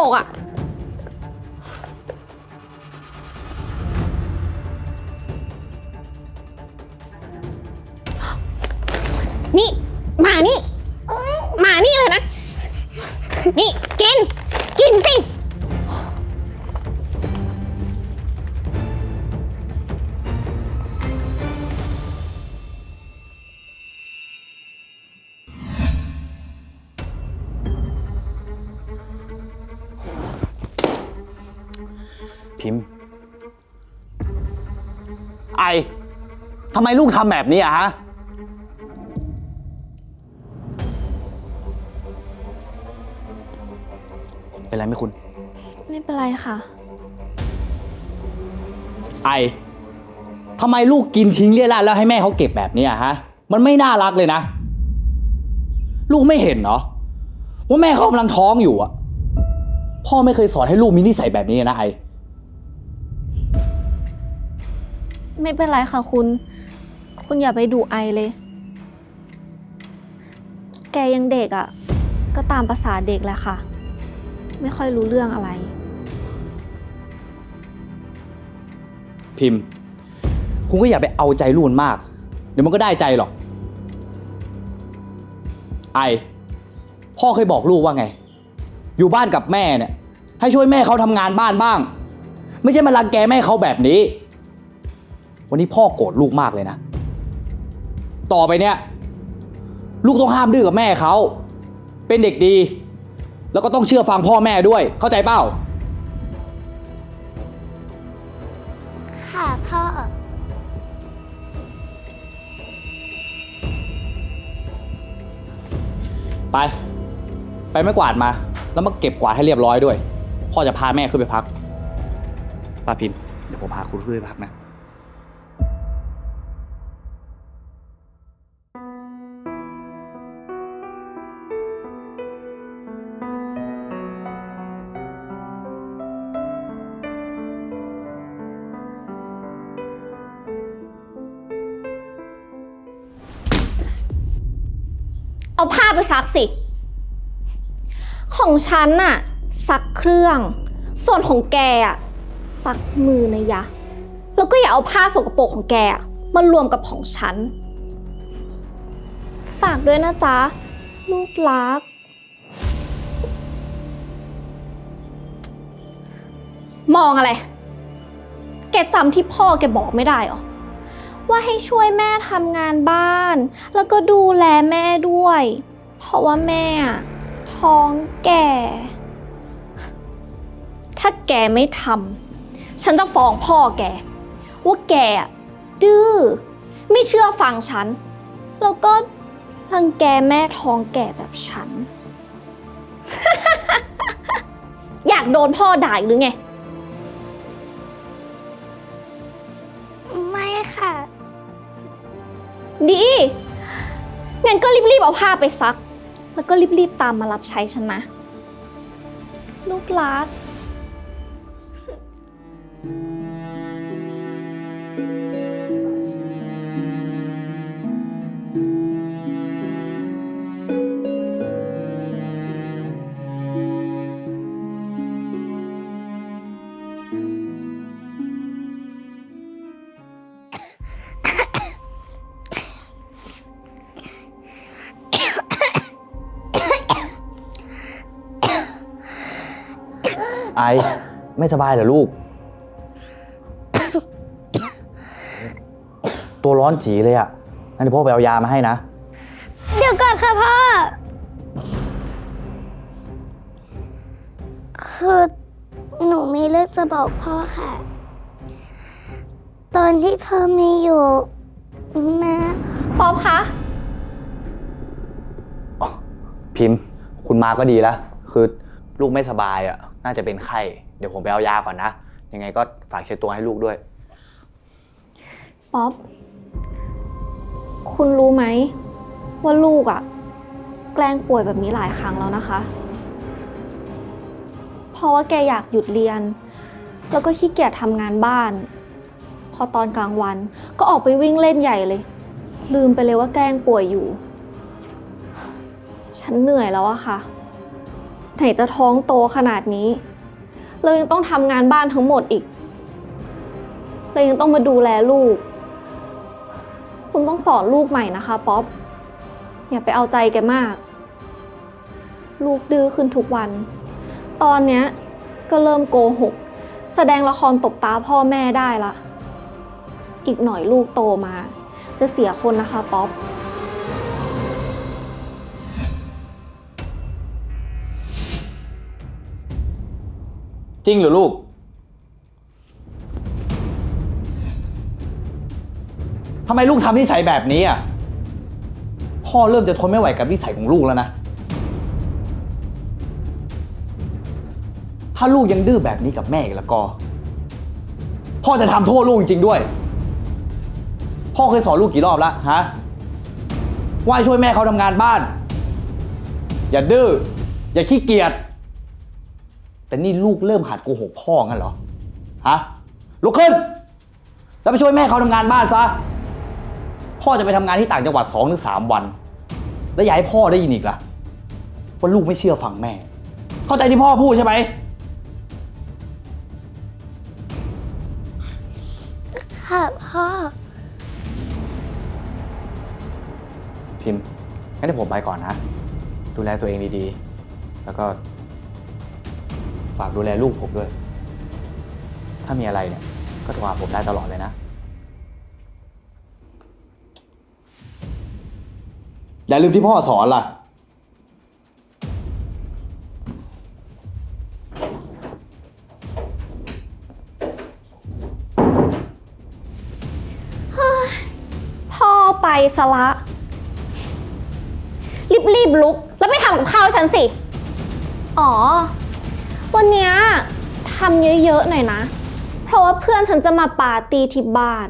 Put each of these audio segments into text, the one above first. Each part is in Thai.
ปรกอะนี่มานี่ มานี่เลยนะ นี่ กิน กินสิ พิมพ์ ไอทำไมลูกทำแบบนี้อะฮะ เป็นไรไหมคุณ ไม่เป็นไรค่ะ ไอทำไมลูกกินทิ้งเลี่ยราดแล้วให้แม่เขาเก็บแบบนี้อะฮะ มันไม่น่ารักเลยนะ ลูกไม่เห็นเหรอ ว่าแม่เขากำลังท้องอยู่อะพ่อไม่เคยสอนให้ลูกมีนิสัยแบบนี้นะไอ ไม่เป็นไรค่ะคุณ คุณอย่าไปดูไอเลย แกยังเด็กอะ่ะ ก็ตามภาษาเด็กแหละค่ะ ไม่ค่อยรู้เรื่องอะไร พิมพ์ คุณก็อย่าไปเอาใจลูกมันมาก เดี๋ยวมันก็ได้ใจหรอก ไอ พ่อเคยบอกลูกว่าไง อยู่บ้านกับแม่เนี่ย ให้ช่วยแม่เขาทำงานบ้านบ้าง ไม่ใช่มารังแกแม่เขาแบบนี้ วันนี้พ่อโกรธลูกมากเลยนะ ต่อไปเนี่ย ลูกต้องห้ามดื้อกับแม่เขา เป็นเด็กดี แล้วก็ต้องเชื่อฟังพ่อแม่ด้วย เข้าใจเปล่า ค่ะพ่อ ไป ไปไม่กวาดมา แล้วมาเก็บกวาดให้เรียบร้อยด้วย พ่อจะพาแม่ขึ้นไปพักป้าพิมพ์เดี๋ยวผมพาคุณขึ้นไปพักนะ เอาผ้าไปซักสิ ของฉันน่ะซักเครื่อง ส่วนของแกอะซักมือนะยะ แล้วก็อย่าเอาผ้าสกปรกของแกอะมารวมกับของฉัน ฝากด้วยนะจ๊ะ ลูกรัก มองอะไร แกจำที่พ่อแกบอกไม่ได้เหรอ ว่าให้ช่วยแม่ทำงานบ้าน แล้วก็ดูแลแม่ด้วย เพราะว่าแม่อะท้องแก่ ถ้าแกไม่ทำฉันจะฟ้องพ่อแก ว่าแกอะดื้อไม่เชื่อฟังฉัน แล้วก็รังแกแม่ท้องแก่แบบฉัน อยากโดนพ่อด่าอีกหรือไง ดี งั้นก็รีบๆเอาผ้าไปซัก แล้วก็รีบๆตามมารับใช้ฉันนะ ลูกรัก ไอไม่สบายเหรอลูก ตัวร้อนจีเลยอะงั้นเดี๋ยวพ่อไปเอายามาให้นะ เดี๋ยวก่อนค่ะพ่อ คือหนูมีเรื่องจะบอกพ่อค่ะ ตอนที่พ่อไม่อยู่แม่ป๊อปคะพิมพ์ คุณมาก็ดีแล้ว คือลูกไม่สบายอะ น่าจะเป็นไข้ เดี๋ยวผมไปเอายาก่อนนะ ยังไงก็ฝากเช็ดตัวให้ลูกด้วย ป๊อป คุณรู้ไหม ว่าลูกอะแกล้งป่วยแบบนี้หลายครั้งแล้วนะคะ เพราะว่าแกอยากหยุดเรียน แล้วก็ขี้เกียจทำงานบ้าน พอตอนกลางวันก็ออกไปวิ่งเล่นใหญ่เลย ลืมไปเลยว่าแกล้งป่วยอยู่ ฉันเหนื่อยแล้วอะค่ะ ไหนจะท้องโตขนาดนี้เรายังต้องทำงานบ้านทั้งหมดอีกเรายังต้องมาดูแลลูก คุณต้องสอนลูกใหม่นะคะป๊อป อย่าไปเอาใจแกมาก ลูกดื้อขึ้นทุกวัน ตอนเนี้ยก็เริ่มโกหก แสดงละครตบตาพ่อแม่ได้ละ อีกหน่อยลูกโตมา จะเสียคนนะคะป๊อป จริงเหรือลูก ทำไมลูกทำนิสัยแบบนี้อะ พ่อเริ่มจะทนไม่ไหวกับนิสัยของลูกแล้วนะ ถ้าลูกยังดื้อแบบนี้กับแม่อีกแล้วก็ พ่อจะทำโทษลูกจริงๆด้วย พ่อเคยสอนลูกกี่รอบแล้วฮะ ว่าให้ช่วยแม่เขาทำงานบ้าน อย่าดื้อ อย่าขี้เกียจ แต่นี่ลูกเริ่มหัดโกหกพ่องั้นเหรอ ฮะ ลุกขึ้น แล้วไปช่วยแม่เขาทำงานบ้านซะ พ่อจะไปทำงานที่ต่างจังหวัดสองถึงสามวัน แล้วอย่าให้พ่อได้ยินอีกล่ะ ว่าลูกไม่เชื่อฟังแม่ เข้าใจที่พ่อพูดใช่ไหม ค่ะพ่อ พิมพ์งั้นเดี๋ยวผมไปก่อนนะ ดูแลตัวเองดีๆ แล้วก็ ฝากดูแลลูกผมด้วย ถ้ามีอะไรเนี่ยก็โทรหาผมได้ตลอดเลยนะ อย่าลืมที่พ่อสอนล่ะ พ่อไปสละ รีบๆลุก แล้วไปทำกับข้าวฉันสิ อ๋อ วันเนี้ยทำเยอะๆหน่อยนะ เพราะว่าเพื่อนฉันจะมาปาร์ตี้ที่บ้าน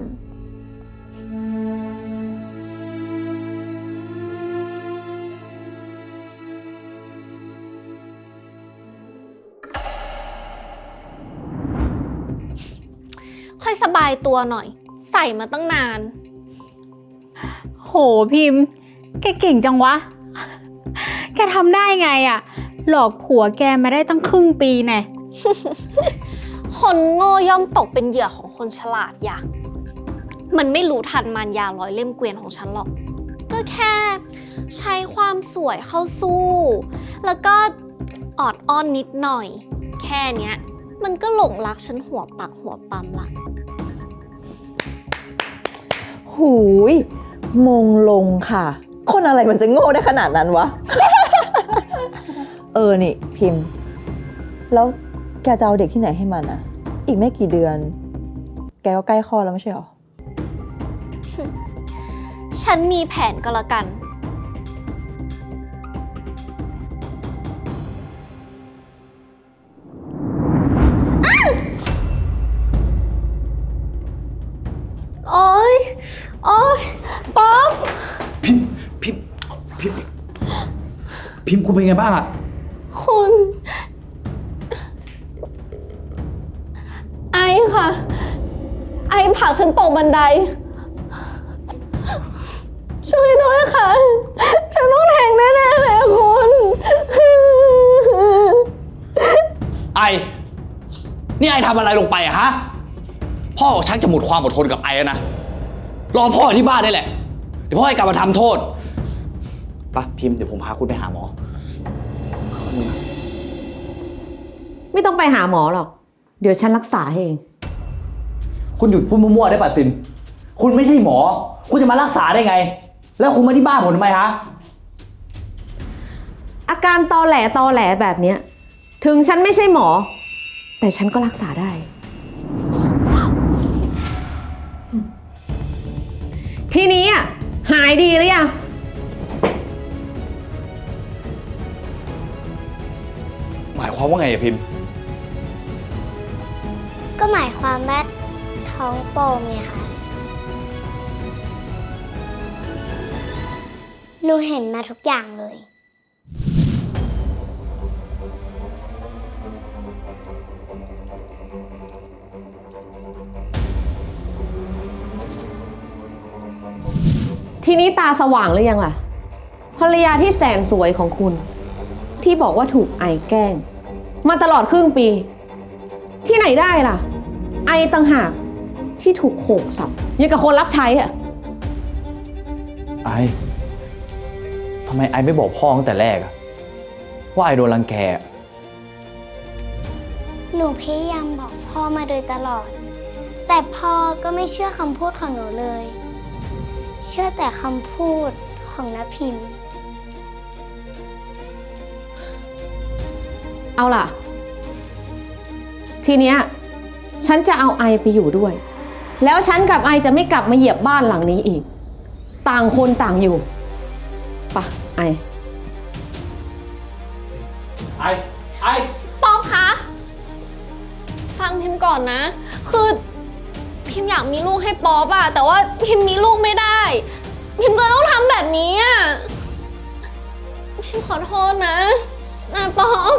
ค่อยสบายตัวหน่อย ใส่มาตั้งนาน โหพิมพ์ แกเก่งจังวะ แกทำได้ไงอะ หลอกผัวแกมาได้ตั้งครึ่งปีแน่คนโง่ย่อมตกเป็นเหยื่อของคนฉลาดอย่ามันไม่รู้ทันมารยาร้อยเล่มเกวียนของฉันหรอก ก็แค่ใช้ความสวยเข้าสู้ แล้วก็ออดอ้อนนิดหน่อย แค่เนี้ย มันก็หลงรักฉันหัวปักหัวปั๊มละหูย มงลงค่ะ คนอะไรมันจะโง่ได้ขนาดนั้นวะ เออนี่พิมพ์ แล้วแกจะเอาเด็กที่ไหนให้มันอะอีกไม่กี่เดือน แกก็ใกล้คลอดแล้วไม่ใช่หรอ ฉันมีแผนก็แล้วกัน โอ๊ย โอ๊ย ป๊อป พิมพ์พิมพ์พิมพ์พิมพ์คุณเป็นไงบ้างอะ ค่ะ ไอผลักฉันตกบันได ช่วยด้วยค่ะ ฉันต้องแทงแน่ๆเลยอะคุณ ไอ นี่ไอทำอะไรลงไปอะฮะ พ่อชักจะหมดความอดทนกับไอแล้วนะ รอพ่อที่บ้านได้แหละ เดี๋ยวพ่อให้กลับมาทำโทษไปะพิมพ์เดี๋ยวผมพาคุณไปหาหมอ ไม่ต้องไปหาหมอหรอก เดี๋ยวฉันรักษาให้เอง คุณหยุดพูดมั่วๆได้ป่ะซิน คุณไม่ใช่หมอ คุณจะมารักษาได้ไง แล้วคุณมาที่บ้านผมทำไมฮะ อาการตอแหลตอแหลแบบเนี้ย ถึงฉันไม่ใช่หมอ แต่ฉันก็รักษาได้ ทีนี้อะหายดีหรือยัง หมายความว่าไงอะพิมพ์ ก็หมายความว่า ท้องโป่งไงคะหนูเห็นมาทุกอย่างเลย ทีนี้ตาสว่างหรือยังล่ะ ภรรยาที่แสนสวยของคุณ ที่บอกว่าถูกไอแกล้ง มาตลอดครึ่งปี ที่ไหนได้ล่ะ ไอต่างหาก ที่ถูกโขกสับยังกับคนรับใช้อะไอทำไมไอไม่บอกพ่อตั้งแต่แรกอะว่าไอโดนรังแกอะหนูพยายามบอกพ่อมาโดยตลอด แต่พ่อก็ไม่เชื่อคำพูดของหนูเลย เชื่อแต่คำพูดของนพิมพ์ เอาล่ะ ทีเนี้ย ฉันจะเอาไอไปอยู่ด้วย แล้วฉันกับไอจะไม่กลับมาเหยียบบ้านหลังนี้อีก ต่างคนต่างอยู่ปะไอ ไอไอป๊อปคะฟังพิมพ์ก่อนนะ คือพิมพ์อยากมีลูกให้ป๊อปอะแต่ว่าพิมพ์มีลูกไม่ได้ พิมพ์ก็ต้องทำแบบนี้อะพิมพ์ขอโทษนะนะป๊อป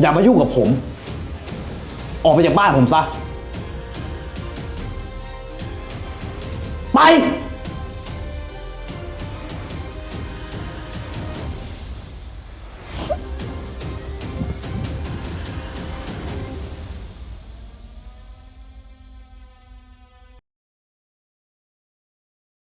อย่ามายุ่งกับผม ออกไปจากบ้านผมซะ ไป